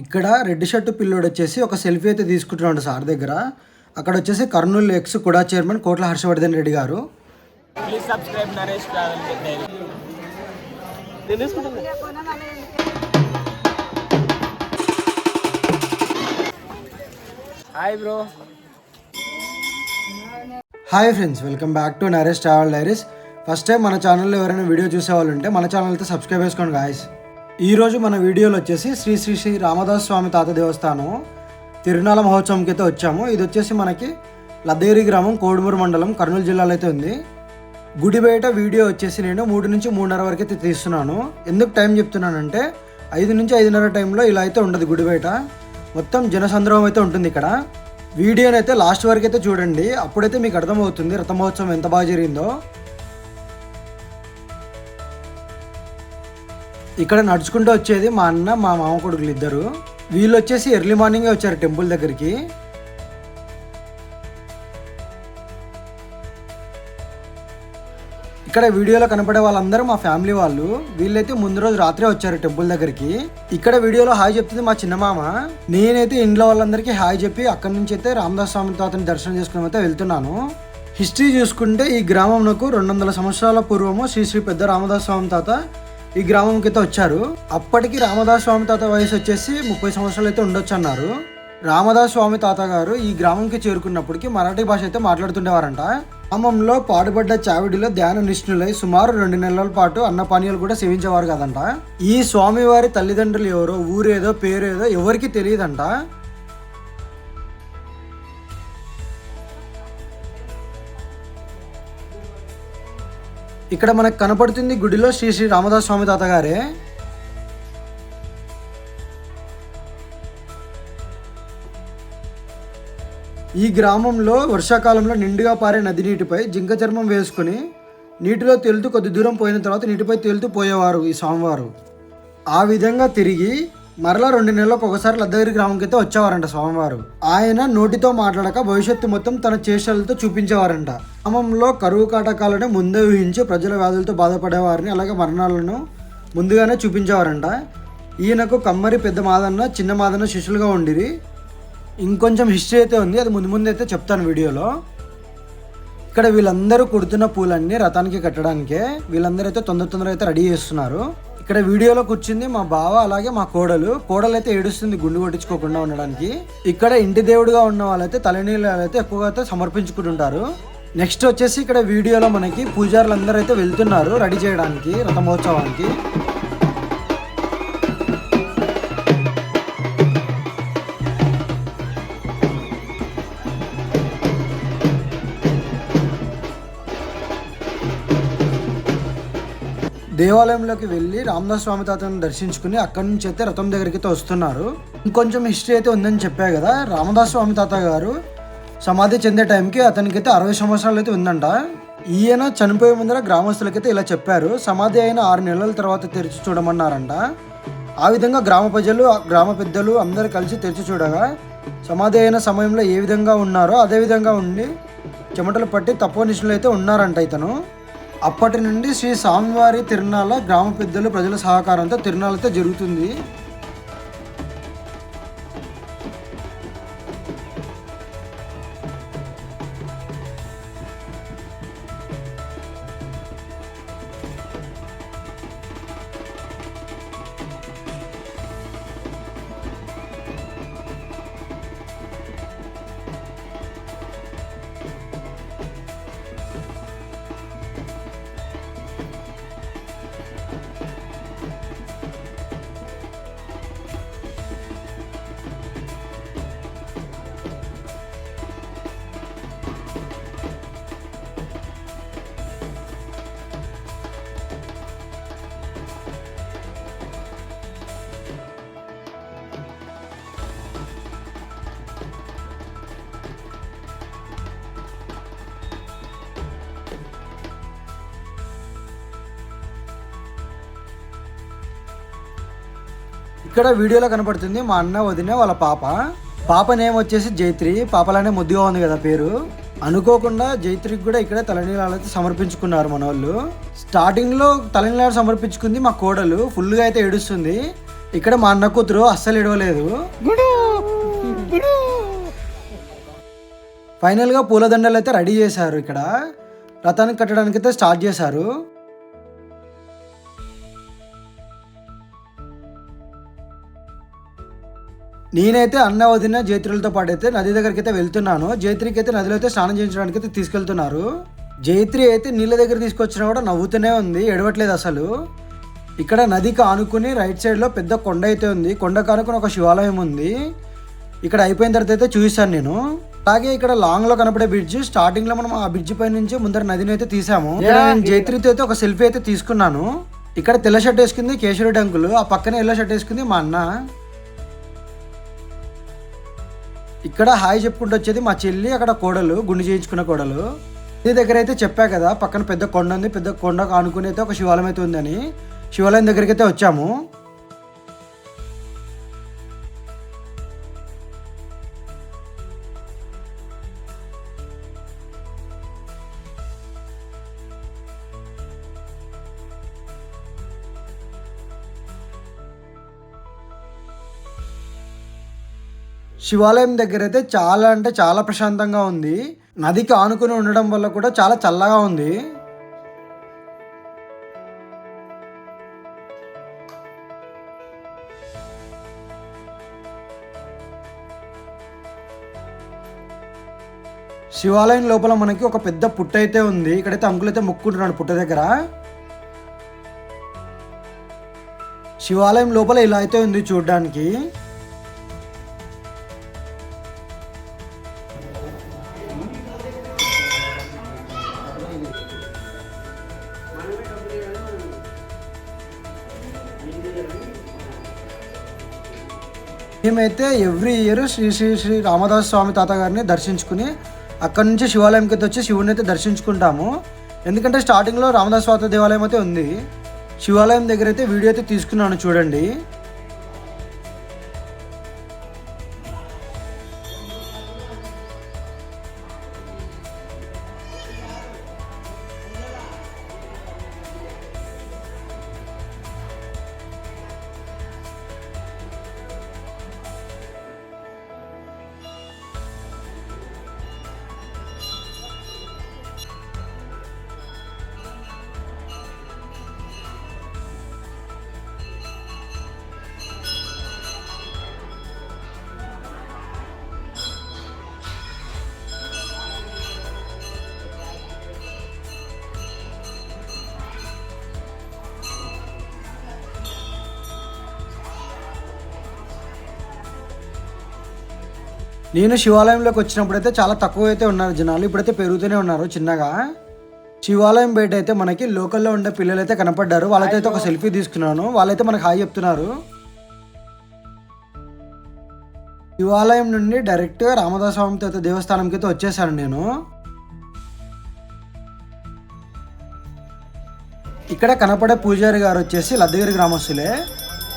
ఇక్కడ red shirt పిల్లోడు వచ్చేసి ఒక సెల్ఫీ అయితే తీసుకుంటున్నాడు సార్ దగ్గర. అక్కడ వచ్చేసి కర్నూలు ఎక్స్ కుడా చైర్మన్ కోట్ల హర్షవర్ధన్ రెడ్డి గారు. Please subscribe Naresh travel diary hi bro hi friends welcome back to Naresh travel diaries first time మన ఛానల్లో ఎవరైనా వీడియో చూసే వాళ్ళు ఉంటే మన ఛానల్ అయితే సబ్స్క్రైబ్ చేసుకోండి గాయస్ ఈరోజు మన వీడియోలో వచ్చేసి శ్రీ శ్రీ శ్రీ రామదాస్ స్వామి తాత దేవస్థానం తిరునాల మహోత్సవంకి అయితే వచ్చాము. ఇది వచ్చేసి మనకి లద్దేరి గ్రామం కోడుమూరు మండలం కర్నూలు జిల్లాలో అయితే ఉంది. గుడి బయట వీడియో వచ్చేసి నేను మూడు నుంచి మూడున్నర వరకు అయితే తీస్తున్నాను. ఎందుకు టైం చెప్తున్నానంటే ఐదు నుంచి ఐదున్నర టైంలో ఇలా అయితే ఉండదు గుడి బయట. మొత్తం జనసంద్రహం అయితే ఉంటుంది ఇక్కడ. వీడియోని అయితే లాస్ట్ వరకు అయితే చూడండి. అప్పుడైతే మీకు అర్థమవుతుంది రథమహోత్సవం ఎంత బాగా జరిగిందో. ఇక్కడ నడుచుకుంటూ వచ్చేది మా అన్న మా మామ కొడుకులు ఇద్దరు. వీళ్ళు వచ్చేసి ఎర్లీ మార్నింగే వచ్చారు టెంపుల్ దగ్గరికి. ఇక్కడ వీడియోలో కనపడే వాళ్ళందరూ మా ఫ్యామిలీ వాళ్ళు. వీళ్ళైతే ముందు రోజు రాత్రే వచ్చారు టెంపుల్ దగ్గరికి. ఇక్కడ వీడియోలో హాయ్ చెప్తుంది మా చిన్నమామ నేనైతే ఇంట్లో వాళ్ళందరికీ హాయ్ చెప్పి అక్కడి నుంచి అయితే రామదాస్ స్వామి తాతని దర్శనం చేసుకుని అయితే వెళ్తున్నాను. హిస్టరీ చూసుకుంటే ఈ గ్రామంలో రెండు వందల సంవత్సరాల పూర్వము శ్రీ శ్రీ పెద్ద రామదాస్ స్వామి తాత ఈ గ్రామంకి అయితే వచ్చారు. అప్పటికి రామదాస్ స్వామి తాత వయసు వచ్చేసి ముప్పై సంవత్సరాలు అయితే ఉండొచ్చు అన్నారు. రామదాస్ స్వామి తాత గారు ఈ గ్రామంకి చేరుకున్నప్పటికీ మరాఠీ భాష అయితే మాట్లాడుతుండేవారంట. గ్రామంలో పాడుబడ్డ చావిడిలో ధ్యాన నిష్ణులై సుమారు రెండు నెలల పాటు అన్నపానీయాలు కూడా సేవించేవారు కదంట. ఈ స్వామివారి తల్లిదండ్రులు ఎవరో ఊరేదో పేరేదో ఎవరికి తెలియదంట. ఇక్కడ మనకు కనపడుతుంది గుడిలో శ్రీ శ్రీ రామదాస్ స్వామి తాతగారే. ఈ గ్రామంలో వర్షాకాలంలో నిండుగా పారే నది నీటిపై జింక చర్మం వేసుకుని నీటిలో తేలుతూ కొద్ది దూరం పోయిన తర్వాత నీటిపై తేలుతూ పోయేవారు ఈ స్వామివారు. ఆ విధంగా తిరిగి మరలా రెండు నెలలకు ఒకసారి లద్దగిరి గ్రామంకి అయితే వచ్చేవారంట స్వామివారు. ఆయన నోటితో మాట్లాడక భవిష్యత్తు మొత్తం తన చేష్టలతో చూపించేవారంట. గ్రామంలో కరువు కాటకాలను ముందే ఊహించి ప్రజల వ్యాధులతో బాధపడేవారిని అలాగే మరణాలను ముందుగానే చూపించేవారంట. ఈయనకు కమ్మరి పెద్ద మాదన్న చిన్న మాదన్న శిష్యులుగా ఉండిరి. ఇంకొంచెం హిస్టరీ అయితే ఉంది అది ముందు ముందు అయితే చెప్తాను వీడియోలో. ఇక్కడ వీళ్ళందరూ కుడుతున్న పూలన్నీ రథానికి కట్టడానికే వీళ్ళందరూ అయితే తొందర తొందర అయితే రెడీ చేస్తున్నారు. ఇక్కడ వీడియోలో కూర్చుంది మా బావ అలాగే మా కోడలు. కోడలు అయితే ఏడుస్తుంది గుండు కొట్టించుకోకుండా ఉండడానికి. ఇక్కడ ఇంటి దేవుడుగా ఉన్న వాళ్ళైతే తలనీళ్ళు అయితే ఎక్కువగా అయితే సమర్పించుకుంటుంటారు. నెక్స్ట్ వచ్చేసి ఇక్కడ వీడియోలో మనకి పూజారులు అందరూ అయితే వెళ్తున్నారు రెడీ చేయడానికి రథమహోత్సవానికి. దేవాలయంలోకి వెళ్ళి రామదాస్ స్వామి తాతను దర్శించుకుని అక్కడి నుంచి అయితే రథం దగ్గరికి అయితే వస్తున్నారు. ఇంకొంచెం హిస్టరీ అయితే ఉందని చెప్పా కదా రామదాస్ స్వామి తాత గారు సమాధి చెందే టైంకి అతనికి అయితే అరవై సంవత్సరాలు అయితే ఉందంట. ఈయన చనిపోయే ముందర గ్రామస్తులకైతే ఇలా చెప్పారు సమాధి అయిన ఆరు నెలల తర్వాత తెరిచి చూడమన్నారంట. ఆ విధంగా గ్రామ ప్రజలు గ్రామ పెద్దలు అందరూ కలిసి తెరిచి చూడగా సమాధి అయిన సమయంలో ఏ విధంగా ఉన్నారో అదే విధంగా ఉండి చెమటలు పట్టి తపోనిష్ఠులు అయితే ఉన్నారంట ఇతను. అప్పటి నుండి శ్రీ స్వామివారి తిరునాళ్ళ గ్రామ పెద్దలు ప్రజల సహకారంతో తిరునాళ్ళతో జరుగుతుంది. ఇక్కడ వీడియోలో కనపడుతుంది మా అన్న వదిన వాళ్ళ పాప. పాప నేమ్ వచ్చేసి జైత్రి పాపలానే ముద్దుగా ఉంది కదా పేరు. అనుకోకుండా జైత్రికి కూడా ఇక్కడే తలనీలాలు అయితే సమర్పించుకున్నారు మన వాళ్ళు స్టార్టింగ్లో తలనీలాలు సమర్పించుకుంది మా కోడలు ఫుల్గా అయితే ఏడుస్తుంది. ఇక్కడ మా అన్న కూతురు అస్సలు ఇడవలేదు ఫైనల్గా పూలదండలు అయితే రెడీ చేశారు ఇక్కడ. రథానికి కట్టడానికి అయితే స్టార్ట్ చేశారు. నేనైతే అన్న వదిన జైత్రులతో పాటు అయితే నది దగ్గరికి అయితే వెళ్తున్నాను. జైత్రికి అయితే నదిలో అయితే స్నానం చేయించడానికి అయితే తీసుకెళ్తున్నారు. జైత్రి అయితే నీళ్ళ దగ్గర తీసుకొచ్చినా కూడా నవ్వుతూనే ఉంది ఎడవట్లేదు అసలు. ఇక్కడ నదికి ఆనుకుని రైట్ సైడ్లో పెద్ద కొండ అయితే ఉంది. కొండకు ఆనుకుని ఒక శివాలయం ఉంది. ఇక్కడ అయిపోయిన తర్వాత అయితే చూసాను నేను. అలాగే ఇక్కడ లాంగ్లో కనపడే బ్రిడ్జ్ స్టార్టింగ్లో మనం ఆ బ్రిడ్జ్ పై నుంచి ముందర నదిని అయితే తీసాము. నేను జైత్రితో అయితే ఒక సెల్ఫీ అయితే తీసుకున్నాను. ఇక్కడ తెల్ల షర్ట్ వేసుకుంది కేశవుడి అంకులు ఆ పక్కనే ఎల్లో షర్ట్ వేసుకుంది మా అన్న. ఇక్కడ హాయ్ చెప్పుకుంటూ వచ్చేది మా చెల్లి అక్కడ కోడలు గుండు చేయించుకున్న కోడలు. నీ దగ్గర అయితే చెప్పా కదా పక్కన పెద్ద కొండ ఉంది పెద్ద కొండ ఆనుకుని అయితే ఒక శివాలయం అయితే ఉందని. శివాలయం దగ్గరికి అయితే వచ్చాము. శివాలయం దగ్గర అయితే చాలా అంటే చాలా ప్రశాంతంగా ఉంది. నదికి ఆనుకుని ఉండడం వల్ల కూడా చాలా చల్లగా ఉంది. శివాలయం లోపల మనకి ఒక పెద్ద పుట్ట అయితే ఉంది. ఇక్కడైతే అంకులైతే ముక్కుంటున్నాడు పుట్ట దగ్గర. శివాలయం లోపల ఇలా అయితే ఉంది చూడడానికి. మేమైతే ఎవ్రీ ఇయర్ శ్రీ శ్రీ శ్రీ రామదాస్ స్వామి తాత గారిని దర్శించుకుని అక్కడి నుంచి శివాలయంకి అయితే వచ్చి శివుని అయితే దర్శించుకుంటాము. ఎందుకంటే స్టార్టింగ్లో రామదాస్ స్వాత దేవాలయం అయితే ఉంది. శివాలయం దగ్గర అయితే వీడియో అయితే తీసుకున్నాను చూడండి. నేను శివాలయంలోకి వచ్చినప్పుడు అయితే చాలా తక్కువ అయితే ఉన్నారు జనాలు ఇప్పుడైతే పెరుగుతూనే ఉన్నారు చిన్నగా. శివాలయం బయట అయితే మనకి లోకల్లో ఉండే పిల్లలు అయితే కనపడ్డారు వాళ్ళతో ఒక సెల్ఫీ తీసుకున్నాను వాళ్ళైతే మనకు హాయ్ చెప్తున్నారు. శివాలయం నుండి డైరెక్ట్గా రామదాస్ స్వామి తాత దేవస్థానంకి అయితే వచ్చేసాను నేను. ఇక్కడ కనపడే పూజారి గారు వచ్చేసి లద్దగిరి గ్రామస్తులే.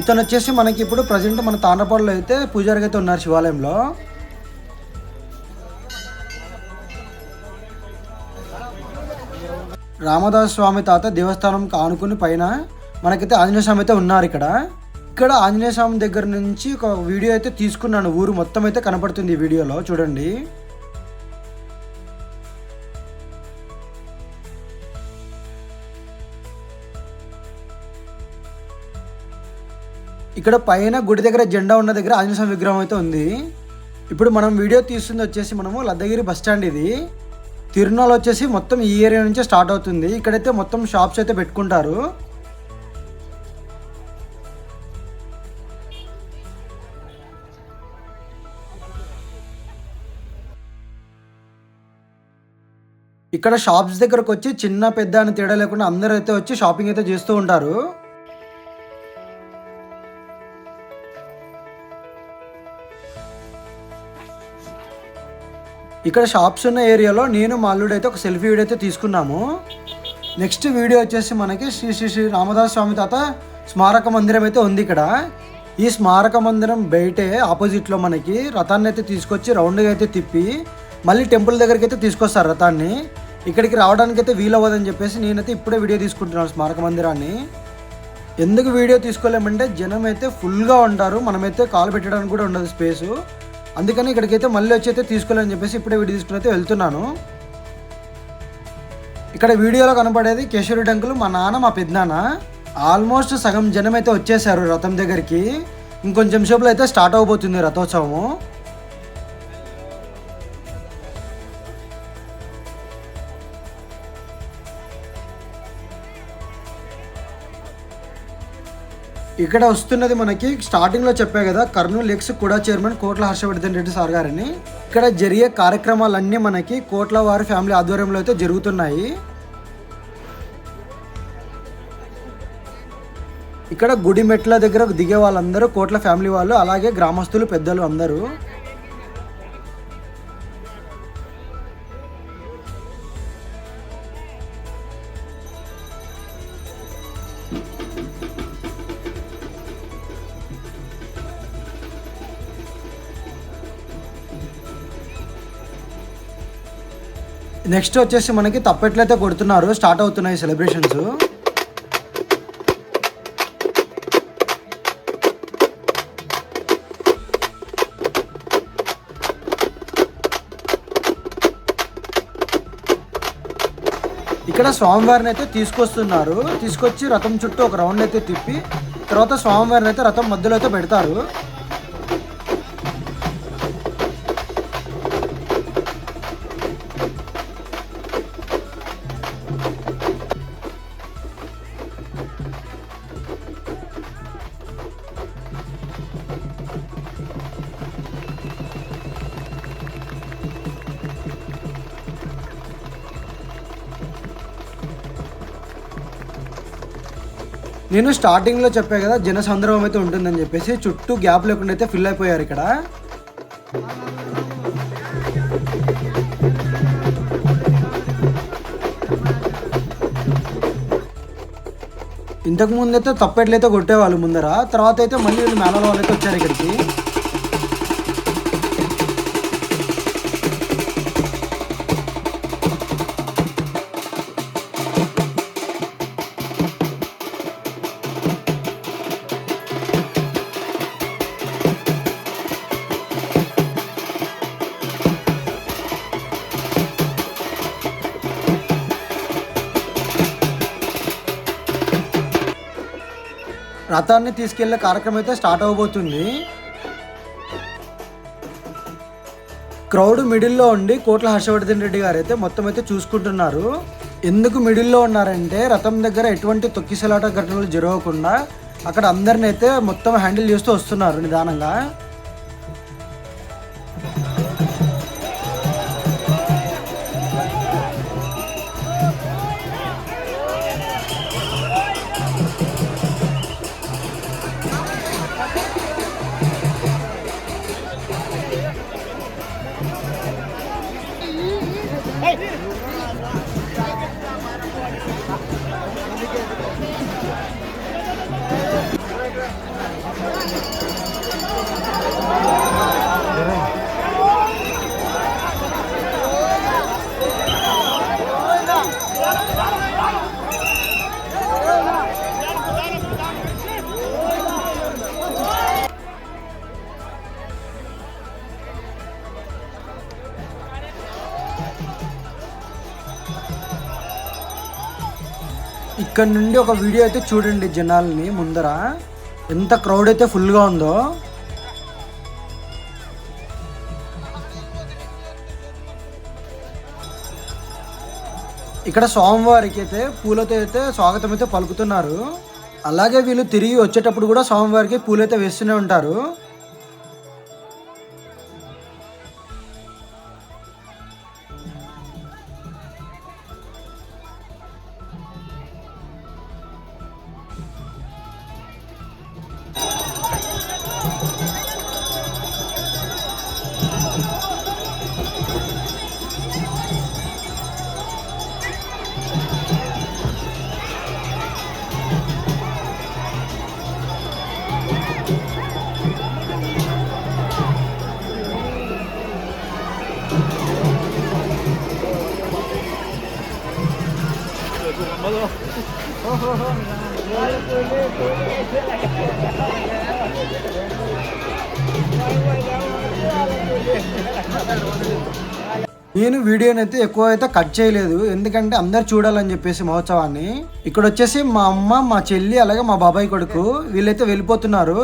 ఇతను వచ్చేసి మనకి ఇప్పుడు ప్రజెంట్ మన తాండ్రపాడులో అయితే పూజారిగా అయితే ఉన్నారు శివాలయంలో. రామదాస్ స్వామి తాత దేవస్థానం ఆనుకుని పైన మనకైతే ఆంజనేయ స్వామి అయితే ఉన్నారు ఇక్కడ. ఇక్కడ ఆంజనేయ స్వామి దగ్గర నుంచి ఒక వీడియో అయితే తీసుకున్నాను. ఊరు మొత్తం అయితే కనపడుతుంది ఈ వీడియోలో. చూడండి. ఇక్కడ పైన గుడి దగ్గర జెండా ఉన్న దగ్గర ఆంజనేయ స్వామి విగ్రహం అయితే ఉంది. ఇప్పుడు మనం వీడియో తీస్తుంది వచ్చేసి మనము లద్దగిరి బస్ స్టాండ్ ఇది. తిరునాళ్ళు వచ్చేసి మొత్తం ఈ ఏరియా నుంచే స్టార్ట్ అవుతుంది. ఇక్కడైతే మొత్తం షాప్స్ అయితే పెట్టుకుంటారు. ఇక్కడ షాప్స్ దగ్గరకు వచ్చి చిన్న పెద్ద అని తేడా లేకుండా అందరూ అయితే వచ్చి షాపింగ్ అయితే చేస్తూ ఉంటారు. ఇక్కడ షాప్స్ ఉన్న ఏరియాలో నేను మా అల్లుడు అయితే ఒక సెల్ఫీ వీడియో అయితే తీసుకున్నాము. నెక్స్ట్ వీడియో వచ్చేసి మనకి శ్రీ శ్రీ శ్రీ రామదాస్ స్వామి తాత స్మారక మందిరం అయితే ఉంది ఇక్కడ. ఈ స్మారక మందిరం బయటే ఆపోజిట్లో మనకి రథాన్ని అయితే తీసుకొచ్చి రౌండ్గా అయితే తిప్పి మళ్ళీ టెంపుల్ దగ్గరికి అయితే తీసుకొస్తారు రథాన్ని. ఇక్కడికి రావడానికి అయితే వీలవ్వదని చెప్పేసి నేనైతే ఇప్పుడే వీడియో తీసుకుంటున్నాను స్మారక మందిరాన్ని. ఎందుకు వీడియో తీసుకోలేమంటే జనం అయితే ఫుల్గా ఉంటారు. మనమైతే కాల్ పెట్టడానికి కూడా ఉండదు స్పేసు అందుకని ఇక్కడికైతే మళ్ళీ వచ్చి అయితే తీసుకోలేని చెప్పేసి ఇప్పుడే వీడియో తీసుకుని అయితే వెళ్తున్నాను. ఇక్కడ వీడియోలో కనపడేది కేశవరి టెంకులు మా నాన్న మా పెద్దనాన్న. ఆల్మోస్ట్ సగం జనం అయితే వచ్చేసారు రథం దగ్గరికి. ఇంకొంచెం సేపులో అయితే స్టార్ట్ అవబోతుంది రథోత్సవము. ఇక్కడ వస్తున్నది మనకి స్టార్టింగ్లో చెప్పా కదా కర్నూలు ఎక్స్ కూడా చైర్మన్ కోట్ల హర్షవర్ధన్ రెడ్డి సార్ గారిని. ఇక్కడ జరిగే కార్యక్రమాలన్నీ మనకి కోట్ల వారి ఫ్యామిలీ ఆధ్వర్యంలో అయితే జరుగుతున్నాయి. ఇక్కడ గుడి మెట్ల దగ్గర దిగే వాళ్ళందరూ కోట్ల ఫ్యామిలీ వాళ్ళు అలాగే గ్రామస్తులు పెద్దలు అందరూ. నెక్స్ట్ వచ్చేసి మనకి తప్పెట్లయితే కొడుతున్నారు స్టార్ట్ అవుతున్నాయి సెలబ్రేషన్స్ ఇక్కడ స్వామివారిని అయితే తీసుకొస్తున్నారు తీసుకొచ్చి రథం చుట్టూ ఒక రౌండ్ అయితే తిప్పి తర్వాత స్వామివారిని అయితే రథం మధ్యలో అయితే పెడతారు. నేను స్టార్టింగ్లో చెప్పా కదా జన సందర్భం అయితే ఉంటుందని చెప్పేసి చుట్టూ గ్యాప్ లేకుండా అయితే ఫిల్ అయిపోయారు ఇక్కడ. ఇంతకు ముందు అయితే తప్పెట్లయితే కొట్టేవాళ్ళు ముందర తర్వాత అయితే మళ్ళీ వీళ్ళు మేళల వాళ్ళు వచ్చారు ఇక్కడికి. రథాన్ని తీసుకెళ్ళే కార్యక్రమం అయితే స్టార్ట్ అవబోతుంది. క్రౌడ్ మిడిల్లో ఉండి కోట్ల హర్షవర్ధన్ రెడ్డి గారు అయితే మొత్తం అయితే చూసుకుంటున్నారు. ఎందుకు మిడిల్లో ఉన్నారంటే రథం దగ్గర ఎటువంటి తొక్కిసలాట ఘటనలు జరగకుండా అక్కడ అందరిని అయితే మొత్తం హ్యాండిల్ చేస్తూ వస్తున్నారు నిదానంగా. ఇక్కడ నుండి ఒక వీడియో అయితే చూడండి జనాల్ని ముందర. ఎంత క్రౌడ్ అయితే ఫుల్గా ఉందో. ఇక్కడ స్వామివారికి అయితే పూలతో అయితే స్వాగతం అయితే పలుకుతున్నారు. అలాగే వీళ్ళు తిరిగి వచ్చేటప్పుడు కూడా స్వామివారికి పూలైతే వేస్తూనే ఉంటారు. నేను వీడియోని అయితే ఎక్కువ అయితే కట్ చేయలేదు. ఎందుకంటే అందరు చూడాలని చెప్పేసి మహోత్సవాన్ని. ఇక్కడ వచ్చేసి మా అమ్మ మా చెల్లి అలాగే మా బాబాయ్ కొడుకు వీళ్ళైతే వెళ్ళిపోతున్నారు.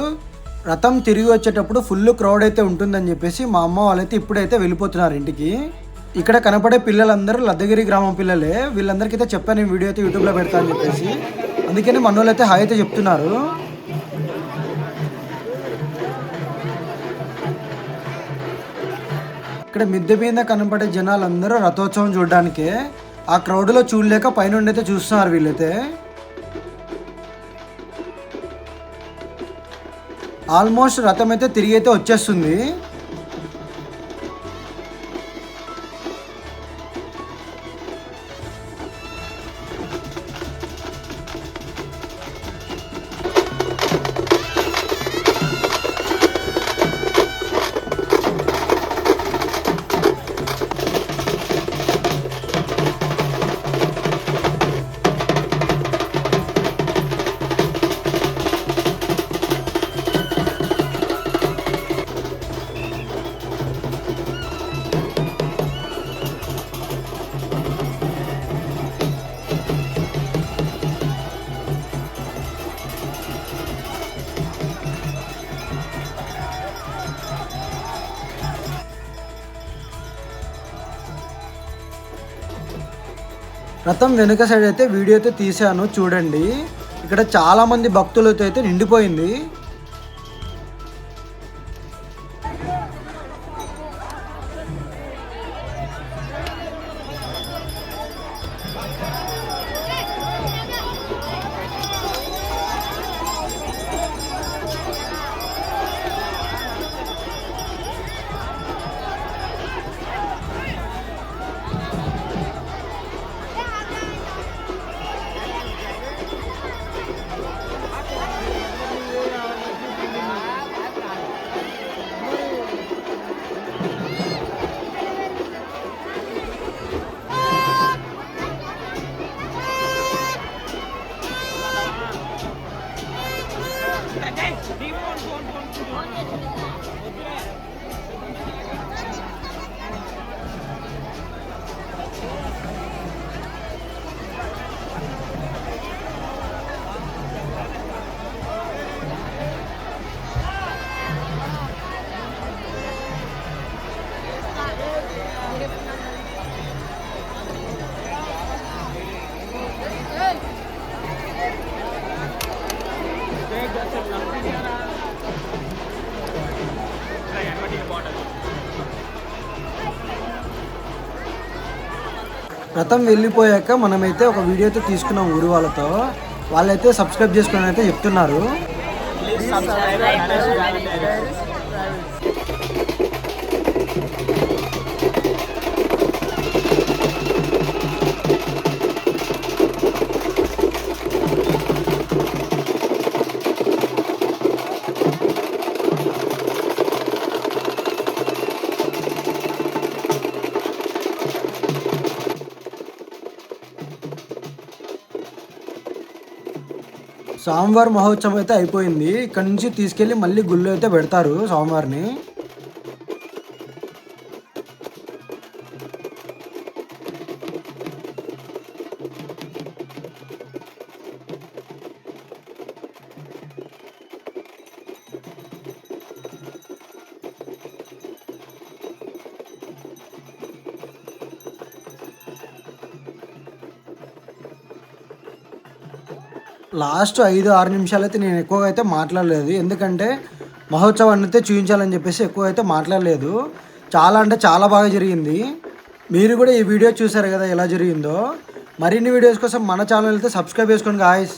రథం తిరిగి వచ్చేటప్పుడు ఫుల్ క్రౌడ్ అయితే ఉంటుందని చెప్పేసి మా అమ్మ వాళ్ళైతే ఇప్పుడైతే వెళ్ళిపోతున్నారు ఇంటికి. ఇక్కడ కనపడే పిల్లలందరూ లద్దగిరి గ్రామం పిల్లలే. వీళ్ళందరికీ అయితే చెప్పాను నేను వీడియో అయితే యూట్యూబ్లో పెడతా అని చెప్పేసి. అందుకని మన వాళ్ళు అయితే హాయ్ అయితే చెప్తున్నారు. ఇక్కడ మిద్దె మీద కనపడే జనాలందరూ రథోత్సవం చూడడానికే ఆ క్రౌడ్లో చూడలేక పైనుండి అయితే చూస్తున్నారు వీళ్ళైతే. ఆల్మోస్ట్ రథం అయితే తిరిగి అయితే వచ్చేస్తుంది. రథం వెనుక సైడ్ అయితే వీడియో అయితే తీసాను చూడండి. ఇక్కడ చాలామంది భక్తులతో అయితే నిండిపోయింది. రథం వెళ్ళిపోయాక మనమైతే ఒక వీడియో అయితే తీసుకున్నాం ఊరు వాళ్ళతో. వాళ్ళైతే సబ్స్క్రైబ్ చేసుకుని అయితే చెప్తున్నారు. స్వామివారి మహోత్సవం అయితే అయిపోయింది. ఇక్కడ నుంచి తీసుకెళ్ళి మళ్ళీ గుళ్ళు అయితే పెడతారు స్వామివారిని లాస్ట్ ఐదు ఆరు నిమిషాలు అయితే నేను ఎక్కువగా అయితే మాట్లాడలేదు. ఎందుకంటే మహోత్సవాన్ని అయితే చూపించాలని చెప్పేసి ఎక్కువ అయితే మాట్లాడలేదు. చాలా అంటే చాలా బాగా జరిగింది. మీరు కూడా ఈ వీడియో చూసారు కదా ఎలా జరిగిందో. మరిన్ని వీడియోస్ కోసం మన ఛానల్ అయితే సబ్స్క్రైబ్ చేసుకోండి గాయస్